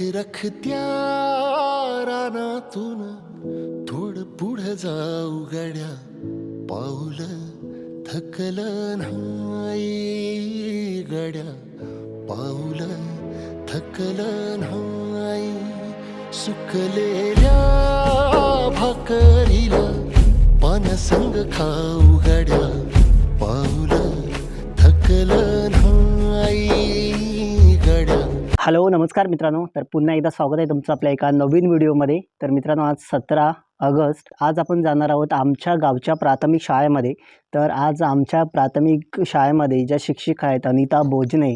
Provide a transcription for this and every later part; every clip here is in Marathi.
रख रखत्या रानातून थोड पुढं जाऊ गड्या. पाऊल थकल नाही गड्या. पाऊल थकल नाही. सुकलेल्या भाकरीला पानसंग खाऊ गड्या. पाऊल थकल हॅलो नमस्कार मित्रांनो. तर पुन्हा एकदा स्वागत आहे तुमचं आपल्या एका नवीन व्हिडिओमध्ये. तर मित्रांनो आज सतरा ऑगस्ट. आज आपण जाणार आहोत आमच्या गावच्या प्राथमिक शाळेमध्ये. तर आज आमच्या प्राथमिक शाळेमध्ये ज्या शिक्षिका आहेत अनिता भोजने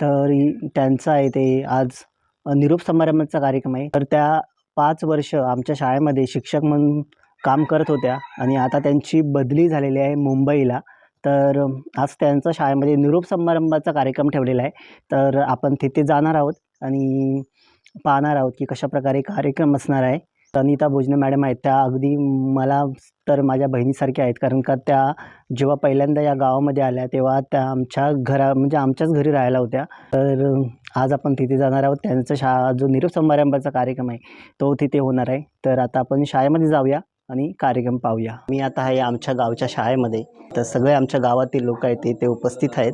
तर त्यांचं त्यांचा आहे ते आज निरोप समारंभाचा कार्यक्रम आहे. तर त्या पाच वर्ष आमच्या शाळेमध्ये शिक्षक म्हणून काम करत होत्या. आणि आता त्यांची बदली झालेली आहे मुंबईला. तर आज त्यांचा शाळेमध्ये निरोप समारंभाचा कार्यक्रम ठेवलेला आहे. तर आपण तिथे जाणार आहोत आणि पाहणार आहोत की कशाप्रकारे कार्यक्रम असणार आहे. अनिता भोजने मॅडम आहेत त्या अगदी मला तर माझ्या बहिणीसारख्या आहेत. कारण का त्या जेव्हा पहिल्यांदा या गावामध्ये आल्या तेव्हा त्या आमच्या घरा म्हणजे आमच्याच घरी राहायला होत्या. तर आज आपण तिथे जाणार आहोत. त्यांचा शा जो निरोप समारंभाचा कार्यक्रम आहे तो तिथे होणार आहे. तर आता आपण शाळेमध्ये जाऊया. आणि कार्यक्रम पाहूया. मी आता आहे आमच्या गावच्या शाळेमध्ये. तर सगळे आमच्या गावातील लोक आहेत ते- ते उपस्थित आहेत.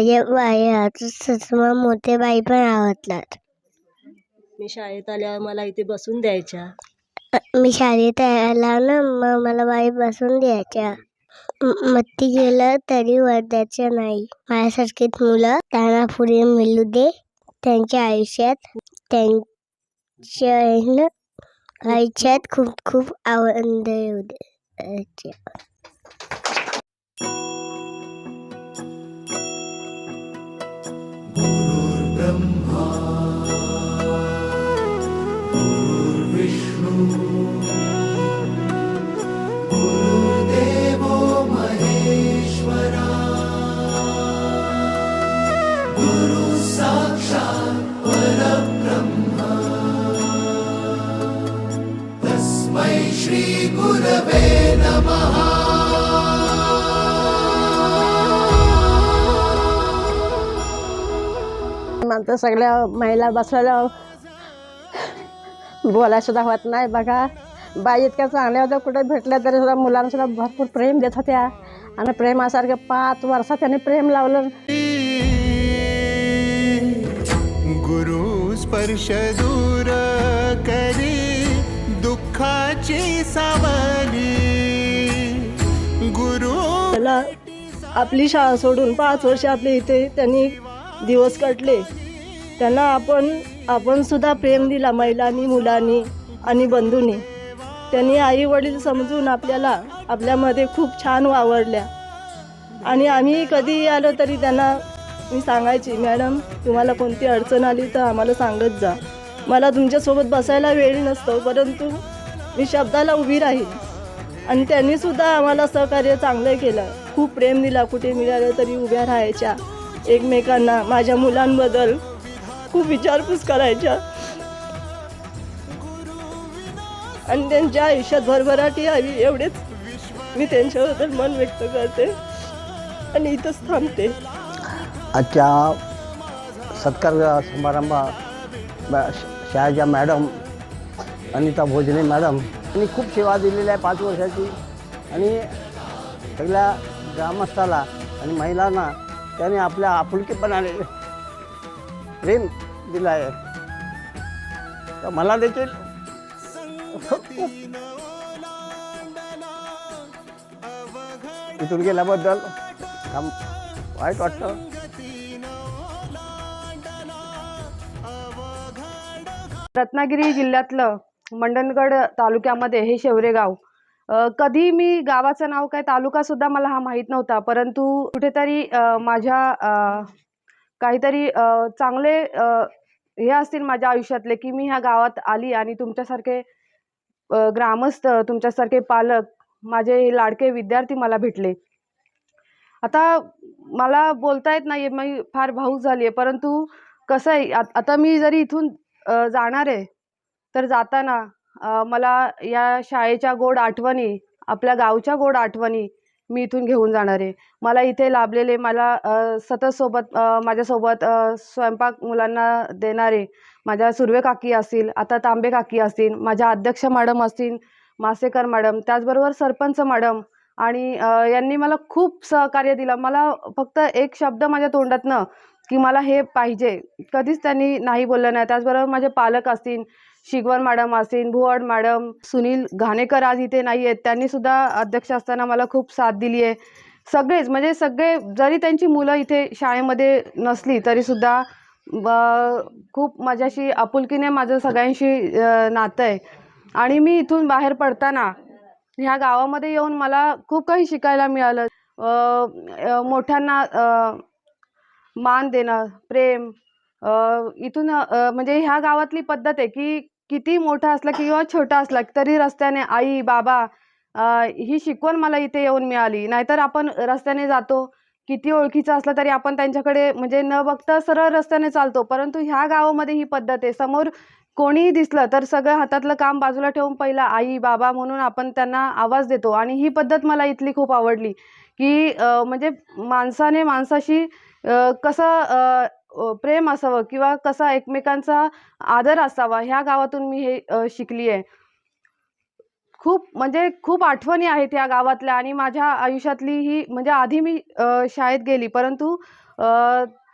माझ्या बाई ससमा मोठे बाई पण आवडतात. मी शाळेत आल्यावर मला इथे बसून द्यायच्या. मी शाळेत यायला ना मग मला बाई बसून द्यायच्या. म- मत्ती गेलं तरी वरदायचं नाही. माझ्यासारखीच मुलं त्यांना पुढे मिळू दे. त्यांच्या आयुष्यात त्यांच्या आयुष्यात खूप खूप आनंद येऊ दे. अच्छा. Guru. सगळ्या महिला बसलेल्या बोलायला सुद्धा होत नाही बघा. बाई इतक्या चांगल्या होत्या कुठे भेटल्या तरी सुद्धा मुलांना सुद्धा भरपूर प्रेम देत होत्या. आणि प्रेमासारखं पाच वर्षात त्याने प्रेम लावलं. गुरु स्पर्श दूर करी दुःखाची सावली. गुरु त्याला आपली शाळा सोडून पाच वर्ष आपले इथे त्यांनी दिवस काढले. त्यांना आपण आपण सुद्धा प्रेम दिला महिलांनी मुलांनी आणि बंधूंनी. त्यांनी आई वडील समजून आपल्याला आपल्यामध्ये खूप छान वावरल्या. आणि आम्ही कधी आलो तरी त्यांना मी सांगायची मॅडम तुम्हाला कोणती अडचण आली तर आम्हाला सांगत जा. मला तुमच्यासोबत बसायला वेळ नसतो परंतु मी शब्दाला उभी राहील आणि त्यांनीसुद्धा आम्हाला सहकार्य चांगलं केलं. खूप प्रेम दिला कुठे मिळालं तरी उभ्या राहायच्या. एकमेकांना माझ्या मुलांबद्दल खूप विचारपूस करायच्या. आणि त्यांच्या आयुष्यात भरभराटी यावी एवढेच मी त्यांच्याबद्दल मन व्यक्त करते. आणि इथंच थांबते. आजच्या सत्कार समारंभा शाळेच्या मॅडम अनिता भोजने मॅडम यांनी खूप सेवा दिलेली आहे पाच वर्षाची. आणि सगळ्या ग्रामस्थाला आणि महिलांना त्याने आपल्या आपुलकीपणाने प्रेम दिलं आहे तर मला देखील. इथून गेल्याबद्दल काम वाईट वाटतं. रत्नागिरी जिल्ह्यातलं मंडणगड तालुक्यामध्ये हे शेवरे गाव. कधी मी गावाचं नाव काय तालुका सुद्धा मला हा माहीत नव्हता परंतु कुठेतरी माझ्या काहीतरी चांगले हे असतील माझ्या आयुष्यातले की मी ह्या गावात आली आणि तुमच्यासारखे ग्रामस्थ तुमच्यासारखे पालक माझे लाडके विद्यार्थी मला भेटले. आता मला बोलता येत नाही मी फार भाऊक झाली आहे परंतु कसं आहे आत- आता मी जरी इथून जाणार आहे तर जाताना मला या शाळेच्या गोड आठवणी आपल्या गावच्या गोड आठवणी मी इथून घेऊन जाणार आहे. मला इथे लाभलेले मला सतत सोबत माझ्यासोबत स्वयंपाक मुलांना देणारे माझ्या सुर्वे काकी असतील आता तांबे काकी असतील माझ्या अध्यक्ष मॅडम असतील मासेकर मॅडम त्याचबरोबर सरपंच मॅडम आणि यांनी मला खूप सहकार्य दिलं. मला फक्त एक शब्द माझ्या तोंडातनं की मला हे पाहिजे. कधीच त्यांनी नाही बोललं नाही. त्याचबरोबर माझे पालक असतील शिगवण मॅडम असेल भुवड मॅडम सुनील घाणेकर आज इथे नाही आहेत त्यांनी सुद्धा अध्यक्ष असताना मला खूप साथ दिली आहे सगळेच म्हणजे सगळे जरी त्यांची मुलं इथे शाळेमध्ये नसली तरीसुद्धा खूप माझ्याशी आपुलकीने माझं सगळ्यांशी नातं आहे आणि मी इथून बाहेर पडताना ह्या गावामध्ये येऊन मला खूप काही शिकायला मिळालं. मोठ्यांना मान देणं प्रेम इथून म्हणजे ह्या गावातली पद्धत आहे की किती मोठा असला किंवा छोटा असला तरी रस्त्याने आई बाबा ही शिकवण मला इथे येऊन मिळाली. नाहीतर आपण रस्त्याने जातो किती ओळखीचं असलं तरी आपण त्यांच्याकडे म्हणजे न बघता सरळ रस्त्याने चालतो. परंतु ह्या गावामध्ये ही पद्धत आहे. समोर कोणीही दिसलं तर सगळं हातातलं काम बाजूला ठेवून पहिला आई बाबा म्हणून आपण त्यांना आवाज देतो. आणि ही पद्धत मला इथली खूप आवडली की म्हणजे माणसाने माणसाशी कसं प्रेम असावं किंवा कसा एकमेकांचा आदर असावा ह्या गावातून मी हे शिकली आहे खूप म्हणजे खूप आठवणी आहेत या गावातल्या आणि माझ्या आयुष्यातली ही म्हणजे आधी मी शाळेत गेली परंतु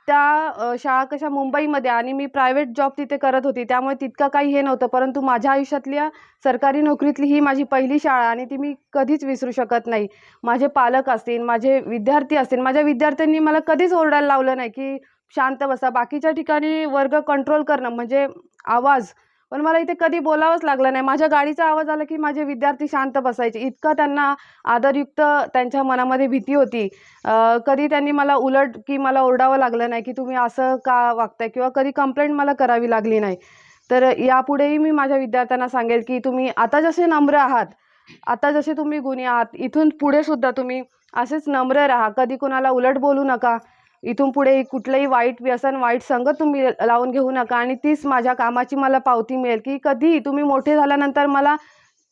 त्या शाळा कशा मुंबईमध्ये आणि मी प्रायव्हेट जॉब तिथे करत होती त्यामुळे तितकं काही हे नव्हतं परंतु माझ्या आयुष्यातल्या सरकारी नोकरीतली ही माझी पहिली शाळा आणि ती मी कधीच विसरू शकत नाही. माझे पालक असतील माझे विद्यार्थी असतील माझ्या विद्यार्थ्यांनी मला कधीच ओरडायला लावलं नाही की शांत बसा. बाकीच्या ठिकाणी वर्ग कंट्रोल करणं म्हणजे आवाज. पण मला इथे कधी बोलावंच लागलं नाही. माझ्या गाडीचा आवाज आला की माझे विद्यार्थी शांत बसायचे. इतकं त्यांना आदरयुक्त त्यांच्या मनामध्ये भीती होती. कधी त्यांनी मला उलट की मला ओरडावं लागलं नाही की तुम्ही असं का वागताय किंवा कधी कंप्लेंट मला करावी लागली नाही. तर यापुढेही मी माझ्या विद्यार्थ्यांना सांगेल की तुम्ही आता जसे नम्र आहात आता जसे तुम्ही गुणी आहात इथून पुढे सुद्धा तुम्ही असेच नम्र राहा. कधी कोणाला उलट बोलू नका. इथून पुढे कुठलंही वाईट व्यसन वाईट संगत तुम्ही लावून घेऊ नका आणि तीच माझ्या कामाची मला पावती मिळेल. की कधी तुम्ही मोठे झाल्यानंतर मला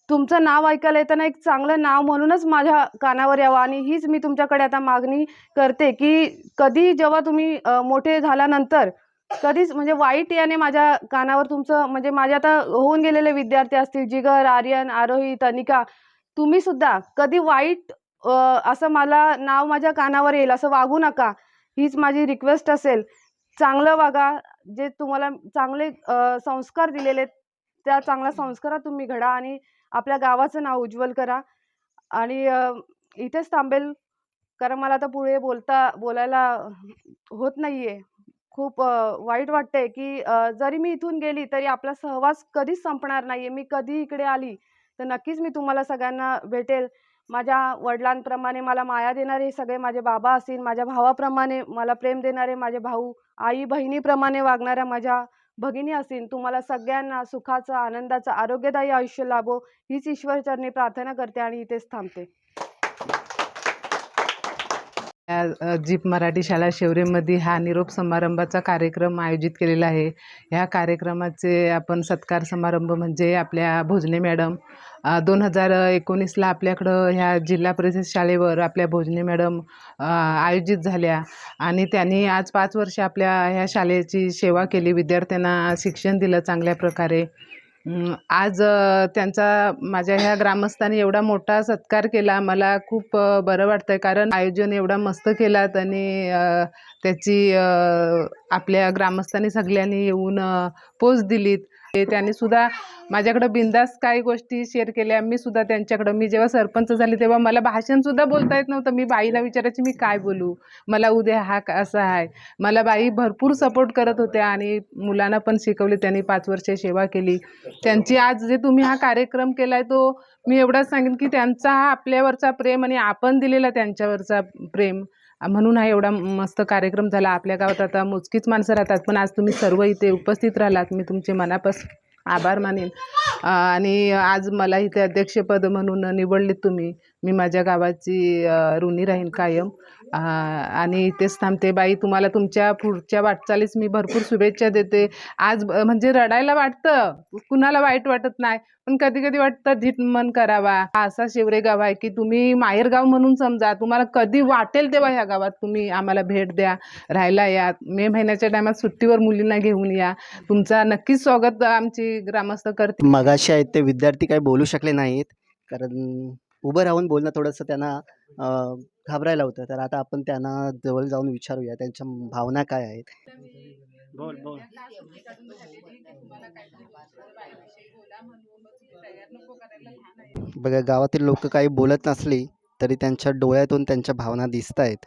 तुमचं नाव ऐकायला येताना एक चांगलं नाव म्हणूनच माझ्या कानावर यावं आणि हीच मी तुमच्याकडे आता मागणी करते की कधी जेव्हा तुम्ही मोठे झाल्यानंतर कधीच म्हणजे वाईट याने माझ्या कानावर तुमचं म्हणजे माझे आता होऊन गेलेले विद्यार्थी असतील जिगर आर्यन आरोही तनिका तुम्ही सुद्धा कधी वाईट असं मला नाव माझ्या कानावर येईल असं वागू नका. हीच माझी रिक्वेस्ट असेल. चांगलं वागा. जे तुम्हाला चांगले संस्कार दिलेले आहेत, त्या चांगल्या संस्कारात तुम्ही घडा आणि आपल्या गावाचं नाव उज्ज्वल करा. आणि इथेच थांबेल. कारण मला आता पुढे बोलता बोलायला होत नाही आहे खूप वाईट वाटतंय की जरी मी इथून गेली तरी आपला सहवास कधीच संपणार नाही आहे मी कधी इकडे आली तर नक्कीच मी तुम्हाला सगळ्यांना भेटेल. माझ्या वडिलांप्रमाणे मला माया देणारे सगळे माझे बाबा असतील माझ्या भावाप्रमाणे मला प्रेम देणारे माझे भाऊ आई बहिणीप्रमाणे वागणाऱ्या माझ्या भगिनी असतील तुम्हाला सगळ्यांना सुखाचं आनंदाचं आरोग्यदायी आयुष्य लाभो हीच ईश्वरचरणी प्रार्थना करते आणि इथेच थांबते. जीप मराठी शाळा शिवरेमध्ये हा निरोप समारंभाचा कार्यक्रम आयोजित केलेला आहे. ह्या कार्यक्रमाचे आपण सत्कार समारंभ म्हणजे आपल्या भोजने मॅडम दोन हजार एकोणीसला आपल्याकडं ह्या जिल्हा परिषद शाळेवर आपल्या भोजने मॅडम आयोजित झाल्या आणि त्यांनी आज पाच वर्ष आपल्या ह्या शाळेची सेवा केली. विद्यार्थ्यांना शिक्षण दिलं चांगल्या प्रकारे. आज त्यांचा माझ्या ह्या ग्रामस्थांनी एवढा मोठा सत्कार केला. मला खूप बरं बरं वाटतंय. कारण आयोजन एवढा मस्त केलात आणि त्याची आपल्या ग्रामस्थांनी सगळ्यांनी येऊन पोच दिलीत. त्यांनी सुद्धा माझ्याकडं बिंदास काही गोष्टी शेअर केल्या. मी सुद्धा त्यांच्याकडं मी जेव्हा सरपंच झाली तेव्हा मला भाषण सुद्धा बोलता येत नव्हतं. मी बाईला विचारायची मी काय बोलू? मला उद्या हा असा आहे. मला बाई भरपूर सपोर्ट करत होत्या आणि मुलांना पण शिकवले. त्यांनी पाच वर्ष सेवा केली. त्यांची आज जे तुम्ही हा कार्यक्रम केलाय तो मी एवढाच सांगेन की त्यांचा हा आपल्यावरचा प्रेम आणि आपण दिलेला त्यांच्यावरचा प्रेम म्हणून हा एवढा मस्त कार्यक्रम झाला. आपल्या गावात आता मोजकीच माणसं राहतात पण आज तुम्ही सर्व इथे उपस्थित राहिलात. मी तुमचे मनापासून आभार मानेन. आणि आज मला इथे अध्यक्षपद म्हणून निवडले तुम्ही. मी माझ्या गावाची ऋणी राहीन कायम. आणि इथेच थांबते. बाई तुम्हाला तुमच्या पुढच्या वाटचालीस मी भरपूर शुभेच्छा देते. आज म्हणजे रडायला वाटतं. कुणाला वाईट वाटत नाही. पण कधी कधी वाटतं धीट मन करावा. असा शिवरे गाव आहे की तुम्ही माहेरगाव म्हणून समजा तुम्हाला कधी वाटेल तेव्हा ह्या गावात तुम्ही आम्हाला भेट द्या. राहायला या. मे महिन्याच्या टायमात सुट्टीवर मुलींना घेऊन या. तुमचा नक्कीच स्वागत आमची ग्रामस्थ करते मगाशी आहेत ते विद्यार्थी काही बोलू शकले नाहीत. कारण उभं राहून बोलणं थोडंसं त्यांना अं, घाबरायला होतं. तर आता आपण त्यांना जवळ जाऊन विचारूया त्यांच्या भावना काय आहेत? बोल बोल. बघा गावातील लोक काही बोलत नसली तरी त्यांच्या डोळ्यातून त्यांच्या भावना दिसत आहेत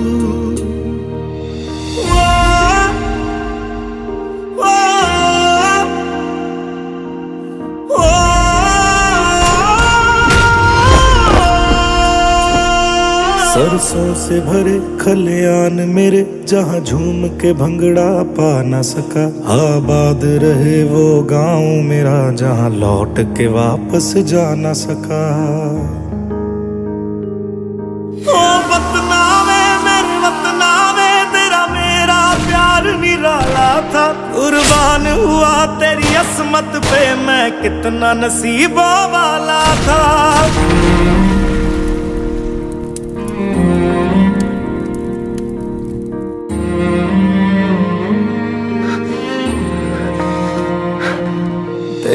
सरसों से भरे खलियान मेरे, जहाँ झूम के भंगड़ा पा न सका। आबाद रहे वो गाँव मेरा, जहाँ लौट के वापस जा न सका। तेरा मेरा प्यार निराला था। कुर्बान हुआ तेरी असमत पे, मैं कितना नसीबों वाला था।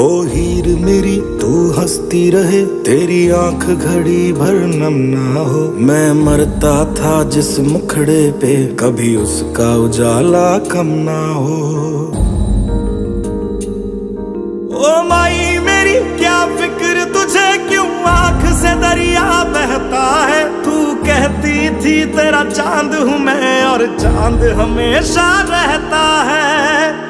ओ हीर मेरी, तू हंसती रहे। तेरी आँख घड़ी भर नम ना हो। मैं मरता था जिस मुखड़े पे, कभी उसका उजाला कम ना हो। ओ माई मेरी, क्या फ़िक्र तुझे? क्यों आँख से दरिया बहता है? तू कहती थी, तेरा चाँद हूँ मैं, और चाँद हमेशा रहता है।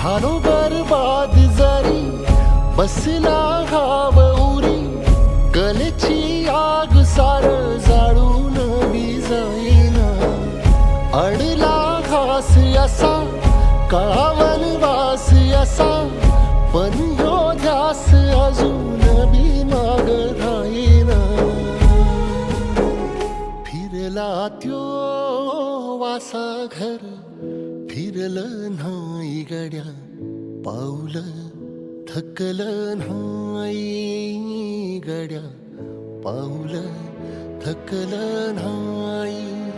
झालो बरबाद जरी बसला घाव उरी गलेची आग सार जाळून मी जाईना अडला घास असा कळावन वास असा पण यो ध्यास अजून बी माग राहीना. फिरला त्यो वासा घर फिरलं नाही गड्या पाऊल थकल नाही गड्या पाऊल थकल नाही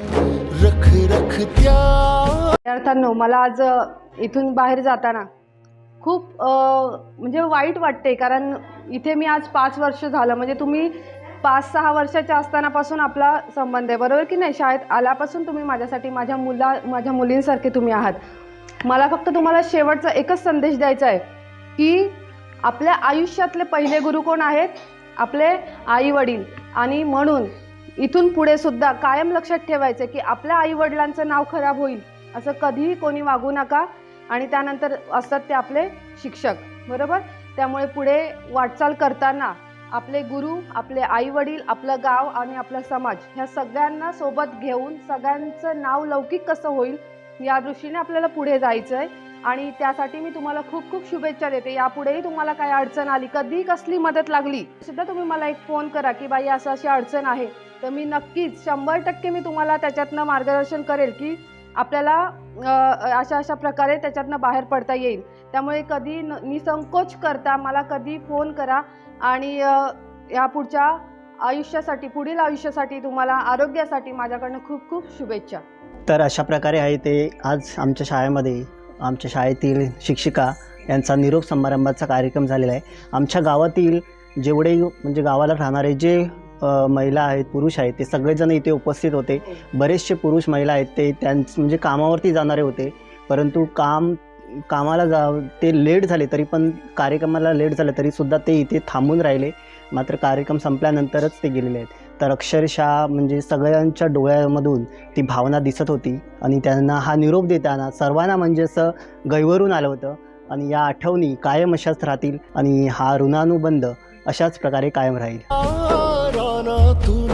रख रख त्या मला आज इथून बाहेर जाताना खूप म्हणजे वाईट वाटते कारण इथे मी आज पाच वर्ष झालं म्हणजे तुम्ही पाच सहा वर्षाच्या असतानापासून आपला संबंध आहे बरोबर की नाही? शाळेत आल्यापासून तुम्ही माझ्यासाठी माझ्या मुला माझ्या मुलींसारखे तुम्ही आहात. मला फक्त तुम्हाला शेवटचा एकच संदेश द्यायचा आहे की आपल्या आयुष्यातले पहिले गुरु कोण आहेत? आपले आई वडील आणि म्हणून इथून पुढे सुद्धा कायम लक्षात ठेवायचं की आपल्या आई वडिलांचं नाव खराब होईल असं कधीही कोणी वागू नका. आणि त्यानंतर असतात ते आपले शिक्षक बरोबर? त्यामुळे पुढे वाटचाल करताना आपले गुरु आपले आई वडील आपलं गाव आणि आपला समाज ह्या सगळ्यांना सोबत घेऊन सगळ्यांचं नाव लौकिक कसं होईल या दृष्टीने आपल्याला पुढे जायचं आहे आणि त्यासाठी मी तुम्हाला खूप खूप शुभेच्छा देते. यापुढेही तुम्हाला काय अडचण आली कधी कसली मदत लागली सुद्धा तुम्ही मला एक फोन करा की बाई असं अशी अडचण आहे. तर मी नक्कीच शंभर टक्के मी तुम्हाला त्याच्यातनं मार्गदर्शन करेल की आपल्याला अशा अशा प्रकारे त्याच्यातनं बाहेर पडता येईल. त्यामुळे कधी न निसंकोच करता मला कधी फोन करा आणि या पुढच्या आयुष्यासाठी पुढील आयुष्यासाठी तुम्हाला आरोग्यासाठी माझ्याकडनं खूप खूप शुभेच्छा. तर अशा प्रकारे आहे ते आज आमच्या शाळेमध्ये आमच्या शाळेतील शिक्षिका यांचा निरोप समारंभाचा कार्यक्रम झालेला आहे. आमच्या गावातील जेवढे म्हणजे गावाला राहणारे जे महिला आहेत पुरुष आहेत ते सगळेजण इथे उपस्थित होते. बरेचसे पुरुष महिला आहेत ते त्यांचं म्हणजे कामावरती जाणारे होते. परंतु काम कामाला जा ते लेट झाले तरी पण कार्यक्रमाला लेट झालं तरीसुद्धा ते इथे थांबून राहिले. मात्र कार्यक्रम संपल्यानंतरच ते गेलेले आहेत. तर अक्षरशः म्हणजे सगळ्यांच्या डोळ्यामधून ती भावना दिसत होती आणि त्यांना हा निरोप देताना सर्वांना म्हणजे असं गैवरून आलं होतं. आणि या आठवणी कायम अशाच राहतील आणि हा ऋणानुबंध अशाच प्रकारे कायम राहील. हो, रानातून थोडं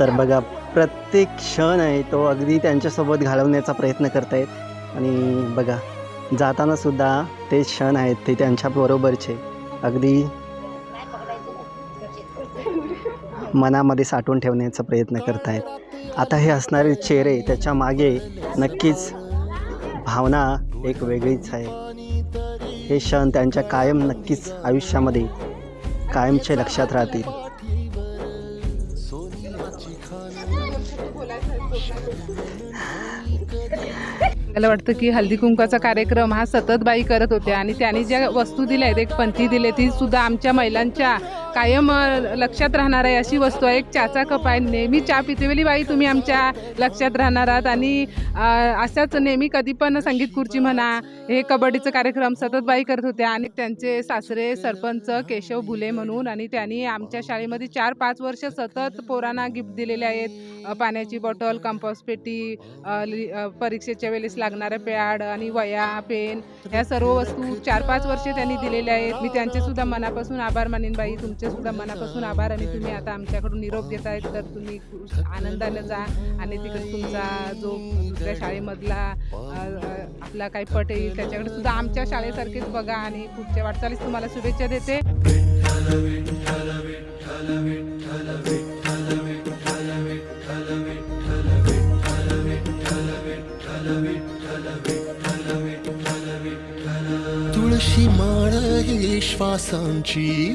तर बघा प्रत्येक क्षण आहे तो अगदी त्यांच्यासोबत घालवण्याचा प्रयत्न करत आहेत आणि बघा जाताना सुद्धा ते क्षण आहेत ते त्यांच्याबरोबरचे अगदी मनामध्ये साठवून ठेवण्याचा प्रयत्न करत आहेत आता हे असणारे चेहरे त्याच्यामागे नक्कीच भावना एक वेगळीच आहे. हे क्षण त्यांच्या कायम नक्कीच आयुष्यामध्ये कायमचे लक्षात राहतील. मला वाटतं की हल्दी कुंकाचा कार्यक्रम हा सतत बाई करत होत्या आणि त्यांनी ज्या वस्तू दिल्या आहेत एक पंथी दिली ती सुद्धा आमच्या महिलांच्या कायम लक्षात राहणार आहे अशी वस्तू आहे. एक चहाचा कप आहे. नेहमी चहा पितेवेली बाई तुम्ही आमच्या लक्षात राहणार आहात. आणि अशाच नेहमी कधी पण संगीत खुर्ची म्हणा हे कबड्डीचं कार्यक्रम सतत बाई करत होत्या. आणि त्यांचे सासरे सरपंच केशव भुले म्हणून आणि त्यांनी आमच्या शाळेमध्ये चार पाच वर्ष सतत पोरांना गिफ्ट दिलेले आहेत. पाण्याची बॉटल कंपास पेटी लि- परीक्षेच्या वेळेस लागणारे पॅड आणि वया पेन ह्या सर्व वस्तू चार पाच वर्षे त्यांनी दिलेल्या आहेत. मी त्यांचे सुद्धा मनापासून आभार मानेन बाई. तुमचे सुद्धा मनापासून आभार आणि तुम्ही आता आमच्याकडून निरोप घेत आहेत तर तुम्ही आनंदाने जा आणि तिकडे तुमचा जो दुसऱ्या शाळेमधला आपला काही पट येईल त्याच्याकडे सुद्धा आमच्या शाळेसारखेच बघा आणि पुढच्या वाटचालीस तुम्हाला शुभेच्छा देते. तुळशी माळ ही श्वासांची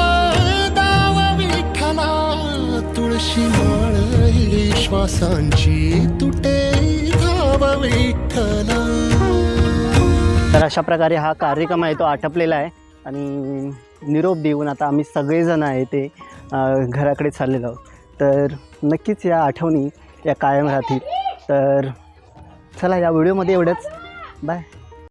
तुळशी माळ श्वासांची तुटे धाव विठ्ठला. तर अशा प्रकारे हा कार्यक्रम आहे तो आटपलेला आहे. आणि निरोप देऊन आता आम्ही सगळेजण आहे ते घराकडे चाललेलो आहोत. तर नक्कीच या आठवणी या कायम राहतील तर चला या व्हिडिओमध्ये एवढंच. बाय.